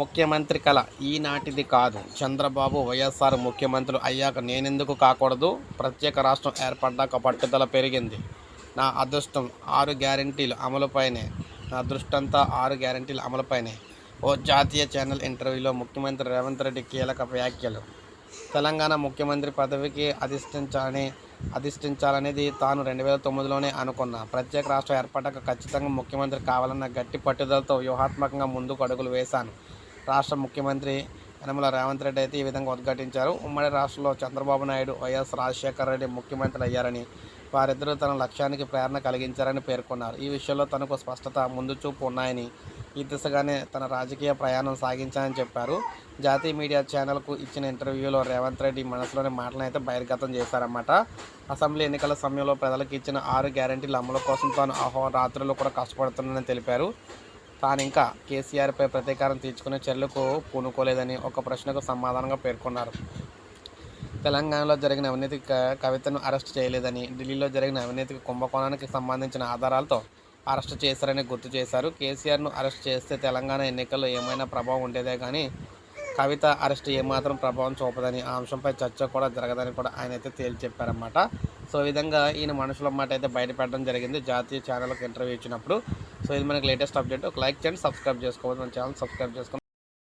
ముఖ్యమంత్రి కళ ఈనాటిది కాదు. చంద్రబాబు వైఎస్ఆర్ ముఖ్యమంత్రులు అయ్యాక నేనెందుకు కాకూడదు? ప్రత్యేక రాష్ట్రం ఏర్పడ్డాక పట్టుదల పెరిగింది. నా అదృష్టం ఆరు గ్యారంటీలు అమలుపైనే. నా దృష్టంతా ఆరు గ్యారంటీలు అమలుపైనే. ఓ జాతీయ ఛానల్ ఇంటర్వ్యూలో ముఖ్యమంత్రి రేవంత్ రెడ్డి కీలక వ్యాఖ్యలు. తెలంగాణ ముఖ్యమంత్రి పదవికి అధిష్ఠించాలని అధిష్ఠించాలనేది తాను రెండు వేల తొమ్మిదిలోనే అనుకున్న. ప్రత్యేక రాష్ట్రం ఏర్పడ్డాక ఖచ్చితంగా ముఖ్యమంత్రి కావాలన్న గట్టి పట్టుదలతో వ్యూహాత్మకంగా ముందుకు అడుగులు వేశాను. రాష్ట్ర ముఖ్యమంత్రి యనమల రేవంత్ రెడ్డి అయితే ఈ విధంగా ఉద్ఘాటించారు. ఉమ్మడి రాష్ట్రంలో చంద్రబాబు నాయుడు వైఎస్ రాజశేఖర రెడ్డి ముఖ్యమంత్రి అయ్యారని వారిద్దరూ తన లక్ష్యానికి ప్రేరణ కలిగించారని పేర్కొన్నారు. ఈ విషయంలో తనకు స్పష్టత ముందు చూపు ఉన్నాయని ఈ దిశగానే తన రాజకీయ ప్రయాణం సాగించానని చెప్పారు. జాతీయ మీడియా ఛానల్కు ఇచ్చిన ఇంటర్వ్యూలో రేవంత్ రెడ్డి మనసులోని మాటలను అయితే బహిర్గతం చేశారన్నమాట. అసెంబ్లీ ఎన్నికల సమయంలో ప్రజలకు ఇచ్చిన ఆరు గ్యారంటీల అమలు కోసం తాను అహో రాత్రులు కూడా కష్టపడుతున్నానని తెలిపారు. తాను ఇంకా కేసీఆర్పై ప్రతీకారం తీర్చుకునే చర్యలకు పూనుకోలేదని ఒక ప్రశ్నకు సమాధానంగా పేర్కొన్నారు. తెలంగాణలో జరిగిన అవినీతి కవితను అరెస్ట్ చేయలేదని ఢిల్లీలో జరిగిన అవినీతికి కుంభకోణానికి సంబంధించిన ఆధారాలతో అరెస్ట్ చేశారని గుర్తు చేశారు. కేసీఆర్ను అరెస్ట్ చేస్తే తెలంగాణ ఎన్నికల్లో ఏమైనా ప్రభావం ఉండేదే కానీ కవిత అరెస్ట్ ఏమాత్రం ప్రభావం చూపదని ఆ అంశంపై చర్చ కూడా జరగదని కూడా ఆయన అయితే తేల్చి చెప్పారన్నమాట సో ఈ విధంగా ఈయన మనుషుల మాట అయితే బయటపెట్టడం జరిగింది. జాతీయ ఛానల్కి ఇంటర్వ్యూ ఇచ్చినప్పుడు సో ఇది మనకి లేటెస్ట్ అప్డేట్ ఒక లైక్ చేయండి సబ్స్క్రైబ్ చేసుకోవాలి మన ఛానల్ సబ్స్క్రైబ్ చేసుకోండి.